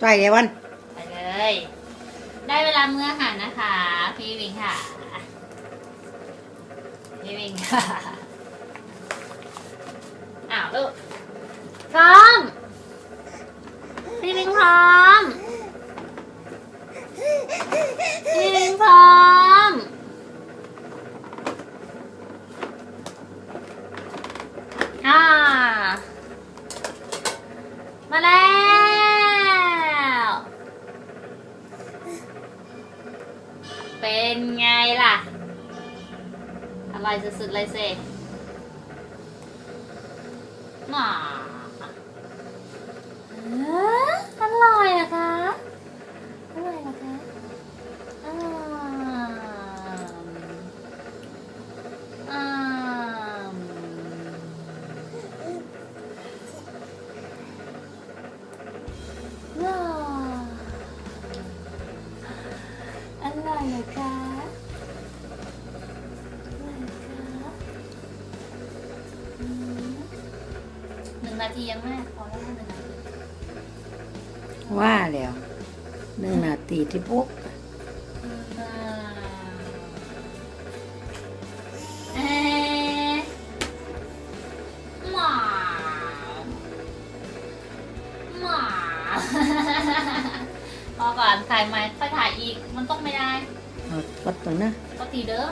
ใส่เดี๋ยววันไปเลย ได้เวลามื้ออาหารนะคะ พี่วิงค่ะ พี่วิงค่ะอ้าวลูกพร้อม พี่วิงพร้อม พี่วิงพร้อมอ่ามาแล้ว เป็นไงล่ะ อร่อยสุดๆเลยสิหน่า อร่อยเหรอคะอร่อยเหรอคะอืมหนึ่งนาทียังแม่พอแล้วหนึ่งนาทีว่าแล้วหนึ่งนาทีที่ปุ๊กเอ๊ะหมาหมา พอก่อนถ่ายไหมค่อยถ่ายอีก มันต้องไม่ได้เอาก็ตัวนะ ก็ตีเด้อ